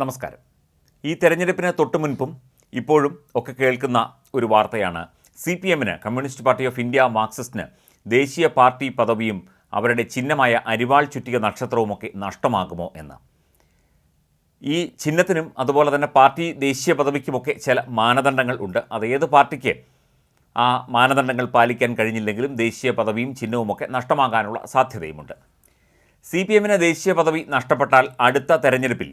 നമസ്കാരം. ഈ തെരഞ്ഞെടുപ്പിന് തൊട്ടു മുൻപും ഇപ്പോഴും ഒക്കെ കേൾക്കുന്ന ഒരു വാർത്തയാണ്. സി പി എമ്മിന് കമ്മ്യൂണിസ്റ്റ് പാർട്ടി ഓഫ് ഇന്ത്യ മാർക്സിസ്റ്റിന് ദേശീയ പാർട്ടി പദവിയും അവരുടെ ചിഹ്നമായ അരിവാൾ ചുറ്റിക നക്ഷത്രവുമൊക്കെ നഷ്ടമാകുമോ എന്ന്. ഈ ചിഹ്നത്തിനും അതുപോലെ തന്നെ പാർട്ടി ദേശീയ പദവിക്കുമൊക്കെ ചില മാനദണ്ഡങ്ങൾ ഉണ്ട്. അത് ഏത് പാർട്ടിക്ക് ആ മാനദണ്ഡങ്ങൾ പാലിക്കാൻ കഴിഞ്ഞില്ലെങ്കിലും ദേശീയ പദവിയും ചിഹ്നവുമൊക്കെ നഷ്ടമാകാനുള്ള സാധ്യതയുമുണ്ട്. സി പി എമ്മിന് ദേശീയ പദവി നഷ്ടപ്പെട്ടാൽ അടുത്ത തെരഞ്ഞെടുപ്പിൽ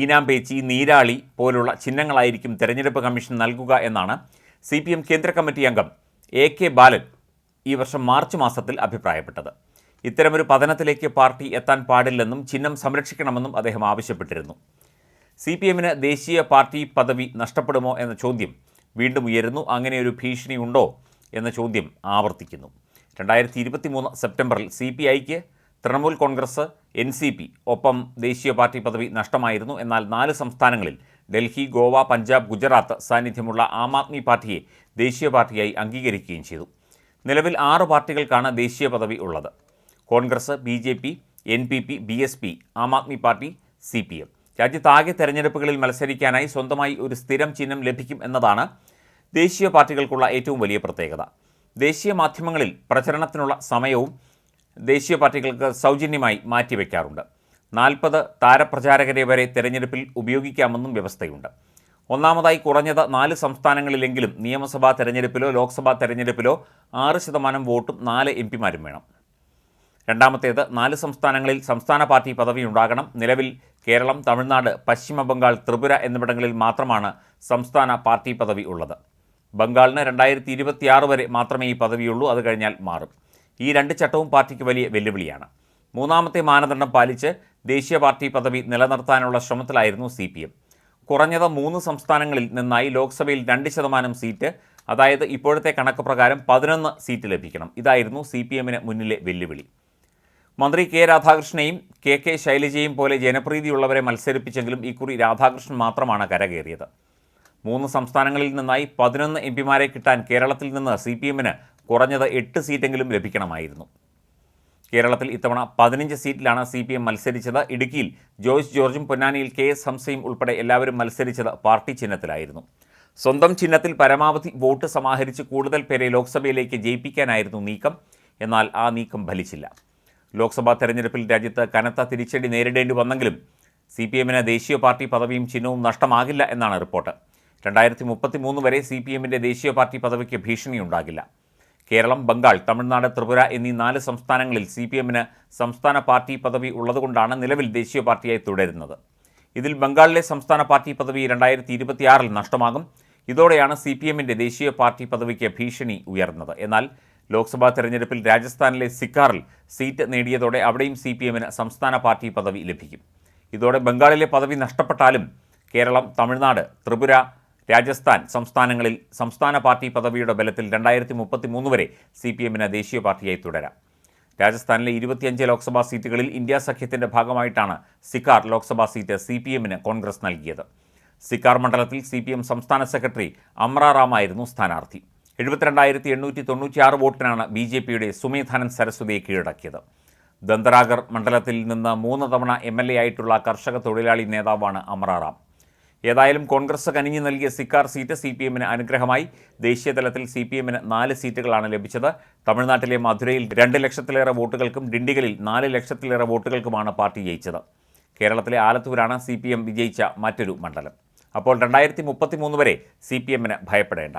ഈനാം പേച്ചി നീരാളി പോലുള്ള ചിഹ്നങ്ങളായിരിക്കും തെരഞ്ഞെടുപ്പ് കമ്മീഷൻ നൽകുക എന്നാണ് സി പി എം കേന്ദ്ര കമ്മിറ്റി അംഗം എ കെ ബാലൻ ഈ വർഷം മാർച്ച് മാസത്തിൽ അഭിപ്രായപ്പെട്ടത്. ഇത്തരമൊരു പതനത്തിലേക്ക് പാർട്ടി എത്താൻ പാടില്ലെന്നും ചിഹ്നം സംരക്ഷിക്കണമെന്നും അദ്ദേഹം ആവശ്യപ്പെട്ടിരുന്നു. സി പി എമ്മിന് ദേശീയ പാർട്ടി പദവി നഷ്ടപ്പെടുമോ എന്ന ചോദ്യം വീണ്ടും ഉയരുന്നു. അങ്ങനെ ഒരു ഭീഷണിയുണ്ടോ എന്ന ചോദ്യം ആവർത്തിക്കുന്നു. രണ്ടായിരത്തി ഇരുപത്തി മൂന്ന് സെപ്റ്റംബറിൽ സി പി ഐക്ക് Trinamool Congress N C P ഒപ്പം ദേശീയ പാർട്ടി പദവി നഷ്ടമായിരുന്നു. എന്നാൽ നാല് സംസ്ഥാനങ്ങളിൽ ഡൽഹി ഗോവ പഞ്ചാബ് ഗുജറാത്ത് സാന്നിധ്യമുള്ള ആം ആദ്മി പാർട്ടിയെ ദേശീയ പാർട്ടിയായി അംഗീകരിക്കുകയും ചെയ്തു. നിലവിൽ ആറ് പാർട്ടികൾക്കാണ് ദേശീയ പദവി ഉള്ളത്. Congress B J P N P P B S P Aam Aadmi party C P M. രാജ്യത്താകെ തെരഞ്ഞെടുപ്പുകളിൽ മത്സരിക്കാനായി സ്വന്തമായി ഒരു സ്ഥിരം ചിഹ്നം ലഭിക്കും എന്നതാണ് ദേശീയ പാർട്ടികൾക്കുള്ള ഏറ്റവും വലിയ പ്രത്യേകത. ദേശീയ മാധ്യമങ്ങളിൽ പ്രചരണത്തിനുള്ള സമയവും ദേശീയ പാർട്ടികൾക്ക് സൗജന്യമായി മാറ്റിവെക്കാറുണ്ട്. നാൽപ്പത് താരപ്രചാരകരെ വരെ തെരഞ്ഞെടുപ്പിൽ ഉപയോഗിക്കാമെന്നും വ്യവസ്ഥയുണ്ട്. ഒന്നാമതായി കുറഞ്ഞത് നാല് സംസ്ഥാനങ്ങളിലെങ്കിലും നിയമസഭാ തെരഞ്ഞെടുപ്പിലോ ലോക്സഭാ തെരഞ്ഞെടുപ്പിലോ ആറ് ശതമാനം വോട്ടും നാല് എം പിമാരും വേണം. രണ്ടാമത്തേത് നാല് സംസ്ഥാനങ്ങളിൽ സംസ്ഥാന പാർട്ടി പദവി ഉണ്ടാകണം നിലവിൽ കേരളം തമിഴ്നാട് പശ്ചിമ ബംഗാൾ ത്രിപുര എന്നിവിടങ്ങളിൽ മാത്രമാണ് സംസ്ഥാന പാർട്ടി പദവി ഉള്ളത്. ബംഗാളിന് രണ്ടായിരത്തി ഇരുപത്തിയാറ് വരെ മാത്രമേ ഈ പദവിയുള്ളൂ. അത് കഴിഞ്ഞാൽ മാറും. ഈ രണ്ട് ചട്ടവും പാർട്ടിക്ക് വലിയ വെല്ലുവിളിയാണ്. മൂന്നാമത്തെ മാനദണ്ഡം പാലിച്ച് ദേശീയ പാർട്ടി പദവി നിലനിർത്താനുള്ള ശ്രമത്തിലായിരുന്നു സി പി എം. കുറഞ്ഞത് മൂന്ന് സംസ്ഥാനങ്ങളിൽ നിന്നായി ലോക്സഭയിൽ രണ്ട് ശതമാനം സീറ്റ് അതായത് ഇപ്പോഴത്തെ കണക്ക് പ്രകാരം പതിനൊന്ന് സീറ്റ് ലഭിക്കണം. ഇതായിരുന്നു സി പി എമ്മിന് മുന്നിലെ വെല്ലുവിളി. മന്ത്രി കെ രാധാകൃഷ്ണനെയും കെ കെ ശൈലജയും പോലെ ജനപ്രീതിയുള്ളവരെ മത്സരിപ്പിച്ചെങ്കിലും ഇക്കുറി രാധാകൃഷ്ണൻ മാത്രമാണ് കരകയറിയത്. മൂന്ന് സംസ്ഥാനങ്ങളിൽ നിന്നായി പതിനൊന്ന് എം പിമാരെ കിട്ടാൻ കേരളത്തിൽ നിന്ന് സി പി എമ്മിന് കുറഞ്ഞത് എട്ട് സീറ്റെങ്കിലും ലഭിക്കണമായിരുന്നു. കേരളത്തിൽ ഇത്തവണ പതിനഞ്ച് സീറ്റിലാണ് സി പി എം മത്സരിച്ചത്. ഇടുക്കിയിൽ ജോയ്സ് ജോർജും പൊന്നാനിയിൽ കെ എസ് ഹംസയും ഉൾപ്പെടെ എല്ലാവരും മത്സരിച്ചത് പാർട്ടി ചിഹ്നത്തിലായിരുന്നു. സ്വന്തം ചിഹ്നത്തിൽ പരമാവധി വോട്ട് സമാഹരിച്ച് കൂടുതൽ പേരെ ലോക്സഭയിലേക്ക് ജയിപ്പിക്കാനായിരുന്നു നീക്കം. എന്നാൽ ആ നീക്കം ഫലിച്ചില്ല. ലോക്സഭാ തെരഞ്ഞെടുപ്പിൽ രാജ്യത്ത് കനത്ത തിരിച്ചടി നേരിടേണ്ടി വന്നെങ്കിലും സി പി എമ്മിന് ദേശീയ പാർട്ടി പദവിയും ചിഹ്നവും നഷ്ടമാകില്ല എന്നാണ് റിപ്പോർട്ട്. രണ്ടായിരത്തി മുപ്പത്തി മൂന്ന് വരെ സി പി എമ്മിന്റെ ദേശീയ പാർട്ടി പദവിക്ക് ഭീഷണിയുണ്ടാകില്ല. കേരളം ബംഗാൾ തമിഴ്നാട് ത്രിപുര എന്നീ നാല് സംസ്ഥാനങ്ങളിൽ സി പി എമ്മിന് സംസ്ഥാന പാർട്ടി പദവി ഉള്ളതുകൊണ്ടാണ് നിലവിൽ ദേശീയ പാർട്ടിയായി തുടരുന്നത്. ഇതിൽ ബംഗാളിലെ സംസ്ഥാന പാർട്ടി പദവി രണ്ടായിരത്തി ഇരുപത്തിയാറിൽ നഷ്ടമാകും. ഇതോടെയാണ് സി പി എമ്മിന്റെ ദേശീയ പാർട്ടി പദവിക്ക് ഭീഷണി ഉയർന്നത്. എന്നാൽ ലോക്സഭാ തെരഞ്ഞെടുപ്പിൽ രാജസ്ഥാനിലെ സിക്കാറിൽ സീറ്റ് നേടിയതോടെ അവിടെയും സി പി എമ്മിന് സംസ്ഥാന പാർട്ടി പദവി ലഭിക്കും. ഇതോടെ ബംഗാളിലെ പദവി നഷ്ടപ്പെട്ടാലും കേരളം തമിഴ്നാട് ത്രിപുര രാജസ്ഥാൻ സംസ്ഥാനങ്ങളിൽ സംസ്ഥാന പാർട്ടി പദവിയുടെ ബലത്തിൽ രണ്ടായിരത്തി മുപ്പത്തി മൂന്ന് വരെ സി പി എമ്മിന് ദേശീയ പാർട്ടിയായി തുടരാം. രാജസ്ഥാനിലെ ഇരുപത്തിയഞ്ച് ലോക്സഭാ സീറ്റുകളിൽ ഇന്ത്യ സഖ്യത്തിന്റെ ഭാഗമായിട്ടാണ് Sikar Lok Sabha seat C P എമ്മിന് കോൺഗ്രസ് നൽകിയത്. സിക്കാർ മണ്ഡലത്തിൽ സി പി എം സംസ്ഥാന സെക്രട്ടറി അമ്രാറാമായിരുന്നു സ്ഥാനാർത്ഥി എഴുപത്തിരണ്ടായിരത്തി എണ്ണൂറ്റി തൊണ്ണൂറ്റിയാറ് വോട്ടിനാണ് ബി ജെ പിയുടെ സുമേധാനൻ സരസ്വതിയെ കീഴടക്കിയത്. ദന്തരാഗർ മണ്ഡലത്തിൽ നിന്ന് മൂന്ന് തവണ എം എൽ എ ആയിട്ടുള്ള കർഷക തൊഴിലാളി നേതാവാണ് അമറാറാം ഏതായാലും കോൺഗ്രസ് കനിഞ്ഞു നൽകിയ സിക്കാർ സീറ്റ് സി പി എമ്മിന് അനുഗ്രഹമായി. ദേശീയതലത്തിൽ സി പി എമ്മിന് നാല് സീറ്റുകളാണ് ലഭിച്ചത്. തമിഴ്നാട്ടിലെ മധുരയിൽ രണ്ട് ലക്ഷത്തിലേറെ വോട്ടുകൾക്കും ഡിണ്ടിഗലിൽ നാല് ലക്ഷത്തിലേറെ വോട്ടുകൾക്കുമാണ് പാർട്ടി ജയിച്ചത്. കേരളത്തിലെ ആലത്തൂരാണ് സി പി എം വിജയിച്ച മറ്റൊരു മണ്ഡലം. അപ്പോൾ രണ്ടായിരത്തി മുപ്പത്തി മൂന്ന് വരെ സി പി എമ്മിന് ഭയപ്പെടേണ്ട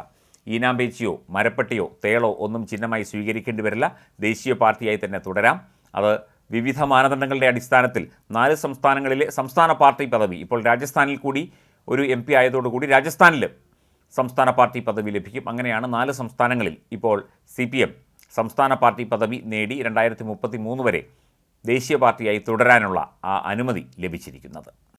ഈനാമ്പേച്ചിയോ മരപ്പെട്ടിയോ തേളോ ഒന്നും ചിഹ്നമായി സ്വീകരിക്കേണ്ടി വരില്ല. ദേശീയ പാർട്ടിയായി തന്നെ തുടരാം. അത് വിവിധ മാനദണ്ഡങ്ങളുടെ അടിസ്ഥാനത്തിൽ നാല് സംസ്ഥാനങ്ങളിലെ സംസ്ഥാന പാർട്ടി പദവി ഇപ്പോൾ രാജസ്ഥാനിൽ കൂടി ഒരു എം പി ആയതോടുകൂടി രാജസ്ഥാനിൽ സംസ്ഥാന പാർട്ടി പദവി ലഭിക്കും. അങ്ങനെയാണ് നാല് സംസ്ഥാനങ്ങളിൽ ഇപ്പോൾ സി പി എം സംസ്ഥാന പാർട്ടി പദവി നേടി രണ്ടായിരത്തി മുപ്പത്തി മൂന്ന് വരെ ദേശീയ പാർട്ടിയായി തുടരാനുള്ള ആ അനുമതി ലഭിച്ചിരിക്കുന്നത്.